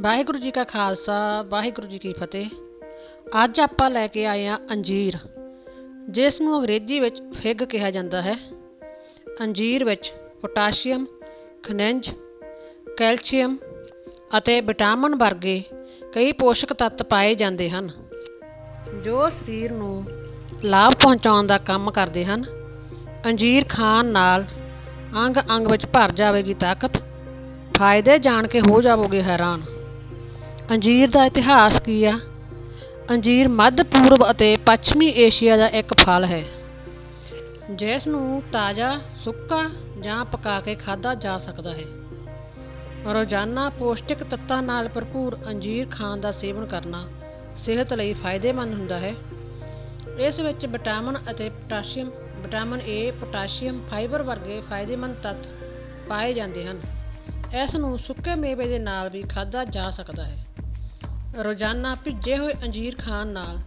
ਵਾਹਿਗੁਰੂ ਜੀ ਕਾ ਖਾਲਸਾ, ਵਾਹਿਗੁਰੂ ਜੀ ਕੀ ਫਤਿਹ। ਅੱਜ ਆਪਾਂ ਲੈ ਕੇ ਆਏ ਹਾਂ ਅੰਜੀਰ, ਜਿਸ ਨੂੰ ਅੰਗਰੇਜ਼ੀ ਵਿੱਚ ਫਿਗ ਕਿਹਾ ਜਾਂਦਾ ਹੈ। ਅੰਜੀਰ ਵਿੱਚ ਪੋਟਾਸ਼ੀਅਮ, ਖਣਿਜ, ਕੈਲਸ਼ੀਅਮ ਅਤੇ ਵਿਟਾਮਿਨ ਵਰਗੇ ਕਈ ਪੋਸ਼ਕ ਤੱਤ ਪਾਏ ਜਾਂਦੇ ਹਨ, ਜੋ ਸਰੀਰ ਨੂੰ ਲਾਭ ਪਹੁੰਚਾਉਣ ਦਾ ਕੰਮ ਕਰਦੇ ਹਨ। ਅੰਜੀਰ ਖਾਣ ਨਾਲ ਅੰਗ ਅੰਗ ਵਿੱਚ ਭਰ ਜਾਵੇਗੀ ਤਾਕਤ, ਫਾਇਦੇ ਜਾਣ ਕੇ ਹੋ ਜਾਵੋਗੇ ਹੈਰਾਨ। ਅੰਜੀਰ ਦਾ ਇਤਿਹਾਸ ਕੀ ਆ? ਅੰਜੀਰ ਮੱਧ ਪੂਰਬ ਅਤੇ ਪੱਛਮੀ ਏਸ਼ੀਆ ਦਾ ਇੱਕ ਫਲ ਹੈ। ਜਿਸ ਨੂੰ ਤਾਜ਼ਾ, ਸੁੱਕਾ ਜਾਂ ਪਕਾ ਕੇ ਖਾਧਾ ਜਾ ਸਕਦਾ ਹੈ। ਰੋਜ਼ਾਨਾ ਪੌਸ਼ਟਿਕ ਤੱਤਾਂ ਨਾਲ ਭਰਪੂਰ ਅੰਜੀਰ ਖਾਣ ਦਾ ਸੇਵਨ ਕਰਨਾ ਸਿਹਤ ਲਈ ਫਾਇਦੇਮੰਦ ਹੁੰਦਾ ਹੈ। ਇਸ ਵਿੱਚ ਵਿਟਾਮਿਨ ਅਤੇ potassium, vitamin A potassium, fibre ਵਰਗੇ ਫਾਇਦੇਮੰਦ ਤੱਤ ਪਾਏ ਜਾਂਦੇ ਹਨ। ਇਸ ਨੂੰ ਸੁੱਕੇ ਮੇਵੇ ਦੇ ਨਾਲ ਵੀ ਖਾਧਾ ਜਾ ਸਕਦਾ ਹੈ। ਰੋਜ਼ਾਨਾ ਭਿੱਜੇ ਹੋਏ ਅੰਜੀਰ ਖਾਣ ਨਾਲ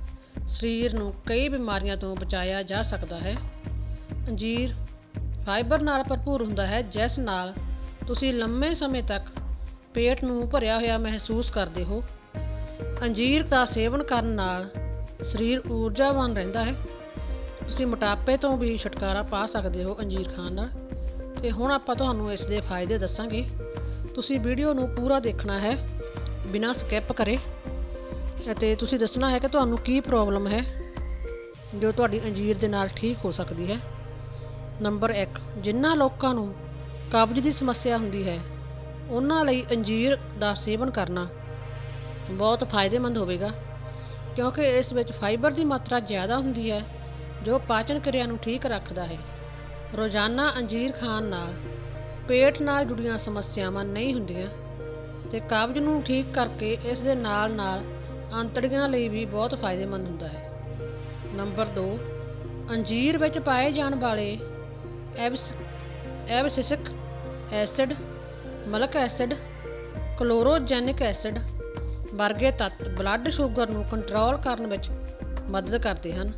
ਸਰੀਰ ਨੂੰ ਕਈ ਬਿਮਾਰੀਆਂ ਤੋਂ ਬਚਾਇਆ ਜਾ ਸਕਦਾ ਹੈ। ਅੰਜੀਰ ਫਾਈਬਰ ਨਾਲ ਭਰਪੂਰ ਹੁੰਦਾ ਹੈ, ਜਿਸ ਨਾਲ ਤੁਸੀਂ ਲੰਮੇ ਸਮੇਂ ਤੱਕ ਪੇਟ ਨੂੰ ਭਰਿਆ ਹੋਇਆ ਮਹਿਸੂਸ ਕਰਦੇ ਹੋ। ਅੰਜੀਰ ਦਾ ਸੇਵਨ ਕਰਨ ਨਾਲ ਸਰੀਰ ਊਰਜਾਵਾਨ ਰਹਿੰਦਾ ਹੈ। ਤੁਸੀਂ ਮੋਟਾਪੇ ਤੋਂ ਵੀ ਛੁਟਕਾਰਾ ਪਾ ਸਕਦੇ ਹੋ ਅੰਜੀਰ ਖਾਣ ਨਾਲ। ਤੇ ਹੁਣ ਆਪਾਂ ਤੁਹਾਨੂੰ ਇਸ ਦੇ ਫਾਇਦੇ ਦੱਸਾਂਗੇ। ਤੁਸੀਂ ਵੀਡੀਓ ਨੂੰ ਪੂਰਾ ਦੇਖਣਾ ਹੈ। ਬਿਨਾਂ ਸਕਿਪ ਕਰੇ। ਅਤੇ ਤੁਸੀਂ ਦੱਸਣਾ ਹੈ ਕਿ ਤੁਹਾਨੂੰ ਕੀ ਪ੍ਰੋਬਲਮ ਹੈ ਜੋ ਤੁਹਾਡੀ ਅੰਜੀਰ ਦੇ ਨਾਲ ਠੀਕ ਹੋ ਸਕਦੀ ਹੈ? ਨੰਬਰ 1 ਜਿਨ੍ਹਾਂ ਲੋਕਾਂ ਨੂੰ ਕਬਜ਼ ਦੀ ਸਮੱਸਿਆ ਹੁੰਦੀ ਹੈ, ਉਹਨਾਂ ਲਈ ਅੰਜੀਰ ਦਾ ਸੇਵਨ ਕਰਨਾ ਬਹੁਤ ਫਾਇਦੇਮੰਦ ਹੋਵੇਗਾ, ਕਿਉਂਕਿ ਇਸ ਵਿੱਚ ਫਾਈਬਰ ਦੀ ਮਾਤਰਾ ਜ਼ਿਆਦਾ ਹੁੰਦੀ ਹੈ, ਜੋ ਪਾਚਨ ਕਿਰਿਆ ਨੂੰ ਠੀਕ ਰੱਖਦਾ ਹੈ। ਰੋਜ਼ਾਨਾ ਅੰਜੀਰ ਖਾਣ ਨਾਲ ਪੇਟ ਨਾਲ ਜੁੜੀਆਂ ਸਮੱਸਿਆਵਾਂ ਨਹੀਂ ਹੁੰਦੀਆਂ ਤੇ ਕਬਜ਼ ਨੂੰ ਠੀਕ ਕਰਕੇ ਇਸ ਦੇ ਨਾਲ ਨਾਲ ਅੰਤੜੀਆਂ ਲਈ ਵੀ ਬਹੁਤ ਫਾਇਦੇਮੰਦ ਹੁੰਦਾ ਹੈ। ਨੰਬਰ 2 ਅੰਜੀਰ ਵਿੱਚ ਪਾਏ ਜਾਣ ਵਾਲੇ abs, abscisic acid, malic acid, chlorogenic acid ਵਰਗੇ ਤੱਤ ਬਲੱਡ ਸ਼ੂਗਰ ਨੂੰ ਕੰਟਰੋਲ ਕਰਨ ਵਿੱਚ ਮਦਦ ਕਰਦੇ ਹਨ।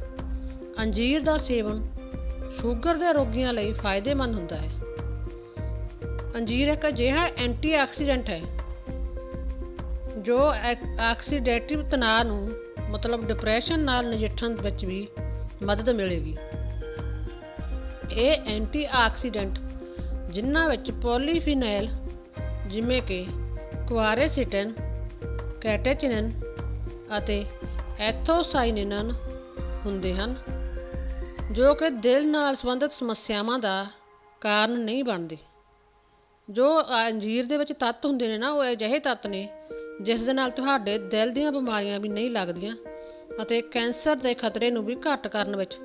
ਅੰਜੀਰ ਦਾ ਸੇਵਨ ਸ਼ੂਗਰ ਦੇ ਰੋਗੀਆਂ ਲਈ ਫਾਇਦੇਮੰਦ ਹੁੰਦਾ ਹੈ। ਅੰਜੀਰ ਇੱਕ ਅਜਿਹਾ ਐਂਟੀਆਕਸੀਡੈਂਟ ਹੈ ਜੋ ਐਕ- ਆਕਸੀਡੇਟਿਵ ਤਣਾਅ ਨੂੰ, ਮਤਲਬ ਡਿਪਰੈਸ਼ਨ ਨਾਲ ਨਜਿੱਠਣ ਵਿੱਚ ਵੀ ਮਦਦ ਮਿਲੇਗੀ। ਇਹ ਐਂਟੀ ਆਕਸੀਡੈਂਟ ਜਿਨ੍ਹਾਂ ਵਿੱਚ ਪੋਲੀਫੀਨੈਲ ਜਿਵੇਂ ਕਿ ਕੁਆਰੇਸੀਟਨ, ਕੈਟੇਚਿਨਨ ਅਤੇ ਐਥੋਸਾਈਨਿਨ ਹੁੰਦੇ ਹਨ, ਜੋ ਕਿ ਦਿਲ ਨਾਲ ਸੰਬੰਧਿਤ ਸਮੱਸਿਆਵਾਂ ਦਾ ਕਾਰਨ ਨਹੀਂ ਬਣਦੇ। ਜੋ ਅੰਜੀਰ ਦੇ ਵਿੱਚ ਤੱਤ ਹੁੰਦੇ ਨੇ ਨਾ, ਉਹ ਅਜਿਹੇ ਤੱਤ ਨੇ ਜਿਸ ਦੇ ਨਾਲ ਤੁਹਾਡੇ ਦਿਲ ਦੀਆਂ ਬਿਮਾਰੀਆਂ ਵੀ ਨਹੀਂ ਲੱਗਦੀਆਂ ਅਤੇ ਕੈਂਸਰ ਦੇ ਖਤਰੇ ਨੂੰ ਵੀ ਘੱਟ ਕਰਨ ਵਿੱਚ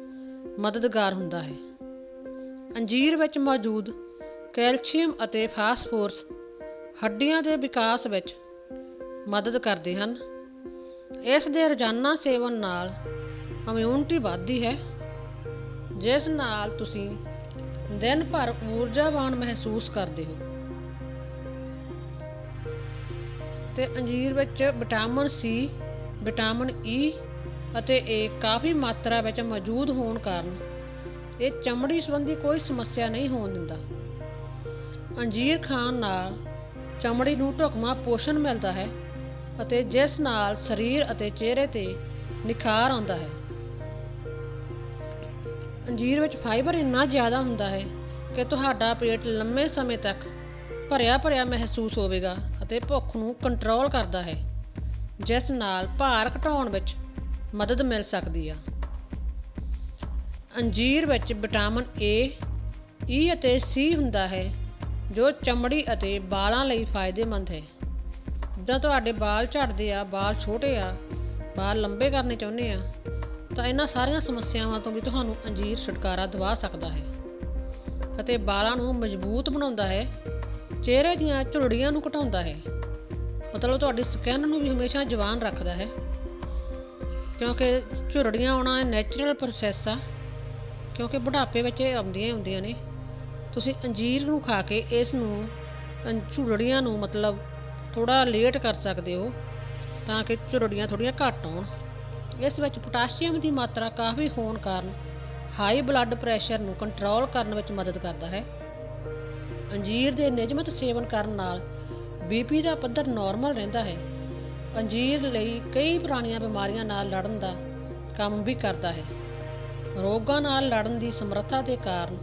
ਮਦਦਗਾਰ ਹੁੰਦਾ ਹੈ। ਅੰਜੀਰ ਵਿੱਚ ਮੌਜੂਦ ਕੈਲਸ਼ੀਅਮ ਅਤੇ ਫਾਸਫੋਰਸ ਹੱਡੀਆਂ ਦੇ ਵਿਕਾਸ ਵਿੱਚ ਮਦਦ ਕਰਦੇ ਹਨ। ਇਸ ਦੇ ਰੋਜ਼ਾਨਾ ਸੇਵਨ ਨਾਲ ਇਮਿਊਨਿਟੀ ਵੱਧਦੀ ਹੈ, ਜਿਸ ਨਾਲ ਤੁਸੀਂ ਦਿਨ ਭਰ ਊਰਜਾਵਾਨ ਮਹਿਸੂਸ ਕਰਦੇ ਹੋ। ਤੇ ਅੰਜੀਰ ਵਿੱਚ ਵਿਟਾਮਿਨ ਸੀ ਵਿਟਾਮਿਨ ਈ ਅਤੇ ਏ ਕਾਫੀ ਮਾਤਰਾ ਵਿੱਚ ਮੌਜੂਦ ਹੋਣ ਕਾਰਨ ਇਹ ਚਮੜੀ ਸੰਬੰਧੀ ਕੋਈ ਸਮੱਸਿਆ ਨਹੀਂ ਹੋਣ ਦਿੰਦਾ। ਅੰਜੀਰ ਖਾਣ ਨਾਲ ਚਮੜੀ ਨੂੰ ਢੁਕਵਾਂ ਪੋਸ਼ਣ ਮਿਲਦਾ ਹੈ ਅਤੇ ਜਿਸ ਨਾਲ ਸਰੀਰ ਅਤੇ ਚਿਹਰੇ ਤੇ ਨਿਖਾਰ ਆਉਂਦਾ ਹੈ। ਅੰਜੀਰ ਵਿੱਚ ਫਾਈਬਰ ਇੰਨਾ ਜ਼ਿਆਦਾ ਹੁੰਦਾ ਹੈ ਕਿ ਤੁਹਾਡਾ ਪੇਟ ਲੰਮੇ ਸਮੇਂ ਤੱਕ ਭਰਿਆ ਭਰਿਆ ਮਹਿਸੂਸ ਹੋਵੇਗਾ ਅਤੇ ਭੁੱਖ ਨੂੰ ਕੰਟਰੋਲ ਕਰਦਾ ਹੈ, ਜਿਸ ਨਾਲ ਭਾਰ ਘਟਾਉਣ ਵਿੱਚ ਮਦਦ ਮਿਲ ਸਕਦੀ ਆ। ਅੰਜੀਰ ਵਿੱਚ ਵਿਟਾਮਿਨ ਏ ਈ ਅਤੇ ਸੀ ਹੁੰਦਾ ਹੈ, ਜੋ ਚਮੜੀ ਅਤੇ ਵਾਲਾਂ ਲਈ ਫਾਇਦੇਮੰਦ ਹੈ। ਜਿੱਦਾਂ ਤੁਹਾਡੇ ਵਾਲ ਝੜਦੇ ਆ ਵਾਲ ਛੋਟੇ ਆ ਵਾਲ ਲੰਬੇ ਕਰਨੇ ਚਾਹੁੰਦੇ ਆ, ਤਾਂ ਇਹਨਾਂ ਸਾਰੀਆਂ ਸਮੱਸਿਆਵਾਂ ਤੋਂ ਵੀ ਤੁਹਾਨੂੰ ਅੰਜੀਰ ਛੁਟਕਾਰਾ ਦਿਵਾ ਸਕਦਾ ਹੈ ਅਤੇ ਵਾਲਾਂ ਨੂੰ ਮਜ਼ਬੂਤ ਬਣਾਉਂਦਾ ਹੈ ਚਿਹਰੇ ਦੀਆਂ ਝੁਰੜੀਆਂ ਨੂੰ ਘਟਾਉਂਦਾ ਹੈ। ਮਤਲਬ ਤੁਹਾਡੀ ਸਕਿਨ ਨੂੰ ਵੀ ਹਮੇਸ਼ਾ ਜਵਾਨ ਰੱਖਦਾ ਹੈ। ਕਿਉਂਕਿ ਝੁਰੜੀਆਂ ਆਉਣਾ ਨੈਚੁਰਲ ਪ੍ਰੋਸੈਸ ਆ। ਕਿਉਂਕਿ ਬੁਢਾਪੇ ਵਿੱਚ ਇਹ ਆਉਂਦੀਆਂ ਹੀ ਹੁੰਦੀਆਂ ਨੇ। ਤੁਸੀਂ ਅੰਜੀਰ ਨੂੰ ਖਾ ਕੇ ਇਸ ਨੂੰ ਝੁਰੜੀਆਂ ਨੂੰ ਮਤਲਬ ਥੋੜਾ ਲੇਟ ਕਰ ਸਕਦੇ ਹੋ ਤਾਂ ਕਿ ਝੁਰੜੀਆਂ ਥੋੜੀਆਂ ਘੱਟ ਆਉਣ ਇਸ ਵਿੱਚ ਪੋਟਾਸ਼ੀਅਮ ਦੀ ਮਾਤਰਾ ਕਾਫੀ ਹੋਣ ਕਾਰਨ ਹਾਈ ਬਲੱਡ ਪ੍ਰੈਸ਼ਰ ਨੂੰ ਕੰਟਰੋਲ ਕਰਨ ਵਿੱਚ ਮਦਦ ਕਰਦਾ ਹੈ। ਅੰਜੀਰ ਦੇ ਨਿਯਮਿਤ ਸੇਵਨ ਕਰਨ ਨਾਲ ਬੀਪੀ ਦਾ ਪੱਧਰ ਨਾਰਮਲ ਰਹਿੰਦਾ ਹੈ। ਅੰਜੀਰ ਲਈ ਕਈ ਪੁਰਾਣੀਆਂ ਬਿਮਾਰੀਆਂ ਨਾਲ ਲੜਨ ਦਾ ਕੰਮ ਵੀ ਕਰਦਾ ਹੈ। ਰੋਗਾਂ ਨਾਲ ਲੜਨ ਦੀ ਸਮਰੱਥਾ ਦੇ ਕਾਰਨ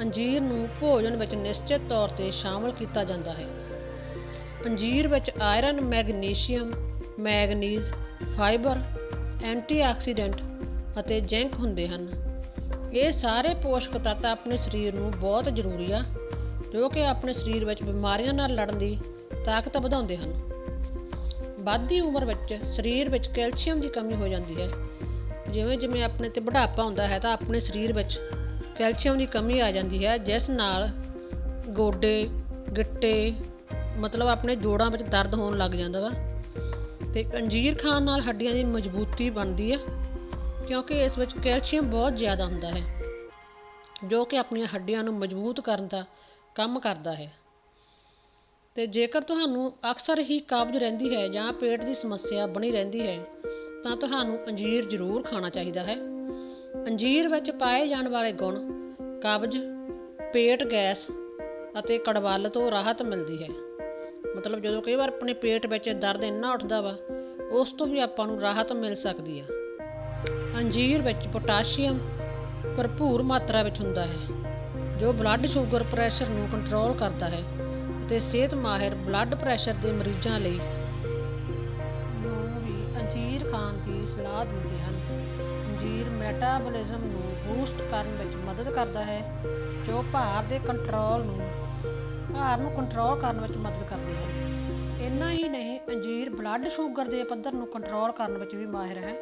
ਅੰਜੀਰ ਨੂੰ ਭੋਜਨ ਵਿੱਚ ਨਿਸ਼ਚਿਤ ਤੌਰ ਤੇ ਸ਼ਾਮਲ ਕੀਤਾ ਜਾਂਦਾ ਹੈ। ਅੰਜੀਰ ਵਿੱਚ iron, magnesium, manganese, fibre, antioxidant ਅਤੇ ਜ਼ਿੰਕ ਹੁੰਦੇ ਹਨ। ਇਹ ਸਾਰੇ ਪੋਸ਼ਕ ਤੱਤ ਆਪਣੇ ਸਰੀਰ ਨੂੰ ਬਹੁਤ ਜ਼ਰੂਰੀ ਆ ਜੋ ਕਿ ਆਪਣੇ ਸਰੀਰ ਵਿੱਚ ਬਿਮਾਰੀਆਂ ਨਾਲ ਲੜਨ ਦੀ ਤਾਕਤ ਵਧਾਉਂਦੇ ਹਨ। ਵੱਧਦੀ ਉਮਰ ਵਿੱਚ ਸਰੀਰ ਵਿੱਚ ਕੈਲਸ਼ੀਅਮ ਦੀ ਕਮੀ ਹੋ ਜਾਂਦੀ ਹੈ। ਜਿਵੇਂ ਜਿਵੇਂ ਆਪਣੇ ਤੇ ਬੁਢਾਪਾ ਹੁੰਦਾ ਹੈ ਤਾਂ ਆਪਣੇ ਸਰੀਰ ਵਿੱਚ ਕੈਲਸ਼ੀਅਮ ਦੀ ਕਮੀ ਆ ਜਾਂਦੀ ਹੈ, ਜਿਸ ਨਾਲ ਗੋਡੇ, ਗਿੱਟੇ ਮਤਲਬ ਆਪਣੇ ਜੋੜਾਂ ਵਿੱਚ ਦਰਦ ਹੋਣ ਲੱਗ ਜਾਂਦਾ ਵਾ। ਤੇ ਅੰਜੀਰ ਖਾਣ ਨਾਲ ਹੱਡੀਆਂ ਦੀ ਮਜ਼ਬੂਤੀ ਬਣਦੀ ਹੈ, ਕਿਉਂਕਿ ਇਸ ਵਿੱਚ ਕੈਲਸ਼ੀਅਮ ਬਹੁਤ ਜ਼ਿਆਦਾ ਹੁੰਦਾ ਹੈ, ਜੋ ਕਿ ਆਪਣੀਆਂ ਹੱਡੀਆਂ ਨੂੰ ਮਜ਼ਬੂਤ ਕਰਨ ਦਾ ਕੰਮ ਕਰਦਾ ਹੈ। ਤੇ ਜੇਕਰ ਤੁਹਾਨੂੰ ਅਕਸਰ ਹੀ ਕਬਜ਼ ਰਹਿੰਦੀ ਹੈ ਜਾਂ ਪੇਟ ਦੀ ਸਮੱਸਿਆ ਬਣੀ ਰਹਿੰਦੀ ਹੈ, ਤਾਂ ਤੁਹਾਨੂੰ ਅੰਜੀਰ ਜ਼ਰੂਰ ਖਾਣਾ ਚਾਹੀਦਾ ਹੈ। ਅੰਜੀਰ ਵਿੱਚ ਪਾਏ ਜਾਣ ਵਾਲੇ ਗੁਣ ਕਬਜ਼, ਪੇਟ ਗੈਸ ਅਤੇ ਕੜਵਾਲ ਤੋਂ ਰਾਹਤ ਮਿਲਦੀ ਹੈ। ਮਤਲਬ ਜਦੋਂ ਕਈ ਵਾਰ ਆਪਣੇ ਪੇਟ ਵਿੱਚ ਦਰਦ ਇੰਨਾ ਉੱਠਦਾ ਵਾ, ਉਸ ਤੋਂ ਵੀ ਆਪਾਂ ਨੂੰ ਰਾਹਤ ਮਿਲ ਸਕਦੀ ਆ। ਅੰਜੀਰ ਵਿੱਚ ਪੋਟਾਸ਼ੀਅਮ ਭਰਪੂਰ ਮਾਤਰਾ ਵਿੱਚ ਹੁੰਦਾ ਹੈ। ਜੋ ਬਲੱਡ ਸ਼ੂਗਰ ਪ੍ਰੈਸ਼ਰ ਨੂੰ ਕੰਟਰੋਲ ਕਰਦਾ ਹੈ ਅਤੇ ਸਿਹਤ ਮਾਹਿਰ ਬਲੱਡ ਪ੍ਰੈਸ਼ਰ ਦੇ ਮਰੀਜ਼ਾਂ ਲਈ ਨੂੰ ਵੀ ਅੰਜੀਰ ਖਾਣ ਦੀ ਸਲਾਹ ਦਿੰਦੇ ਹਨ। ਅੰਜੀਰ ਮੈਟਾਬੋਲਿਜ਼ਮ ਨੂੰ ਬੂਸਟ ਕਰਨ ਵਿੱਚ ਮਦਦ ਕਰਦਾ ਹੈ, ਜੋ ਭਾਰ ਦੇ ਕੰਟਰੋਲ ਨੂੰ, ਭਾਰ ਨੂੰ ਕੰਟਰੋਲ ਕਰਨ ਵਿੱਚ ਮਦਦ ਕਰਦੀ ਹੈ। ਇੰਨਾ ਹੀ ਨਹੀਂ, ਅੰਜੀਰ ਬਲੱਡ ਸ਼ੂਗਰ ਦੇ ਪੱਧਰ ਨੂੰ ਕੰਟਰੋਲ ਕਰਨ ਵਿੱਚ ਵੀ ਮਾਹਿਰ ਹੈ।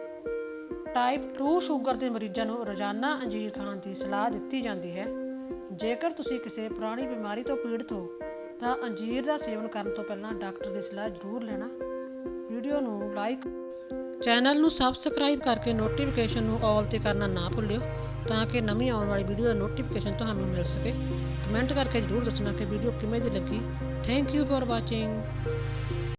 ਟਾਈਪ 2 ਸ਼ੂਗਰ ਦੇ ਮਰੀਜ਼ਾਂ ਨੂੰ ਰੋਜ਼ਾਨਾ ਅੰਜੀਰ ਖਾਣ ਦੀ ਸਲਾਹ ਦਿੱਤੀ ਜਾਂਦੀ ਹੈ। ਜੇਕਰ ਤੁਸੀਂ ਕਿਸੇ ਪੁਰਾਣੀ ਬਿਮਾਰੀ ਤੋਂ ਪੀੜਤ ਹੋ, ਤਾਂ ਅੰਜੀਰ ਦਾ ਸੇਵਨ ਕਰਨ ਤੋਂ ਪਹਿਲਾਂ ਡਾਕਟਰ ਦੀ ਸਲਾਹ ਜ਼ਰੂਰ ਲੈਣਾ। ਵੀਡੀਓ ਨੂੰ ਲਾਈਕ ਚੈਨਲ ਨੂੰ ਸਬਸਕ੍ਰਾਈਬ ਕਰਕੇ ਨੋਟੀਫਿਕੇਸ਼ਨ ਨੂੰ ਆਲ ਤੇ ਕਰਨਾ ਨਾ ਭੁੱਲਿਓ, ਤਾਂ ਕਿ ਨਵੀਂ ਆਉਣ ਵਾਲੀ ਵੀਡੀਓ ਦਾ ਨੋਟੀਫਿਕੇਸ਼ਨ ਤੁਹਾਨੂੰ ਮਿਲ ਸਕੇ। ਕਮੈਂਟ ਕਰਕੇ ਜ਼ਰੂਰ ਦੱਸਣਾ ਕਿ ਵੀਡੀਓ ਕਿਵੇਂ ਦੀ ਲੱਗੀ। Thank you for watching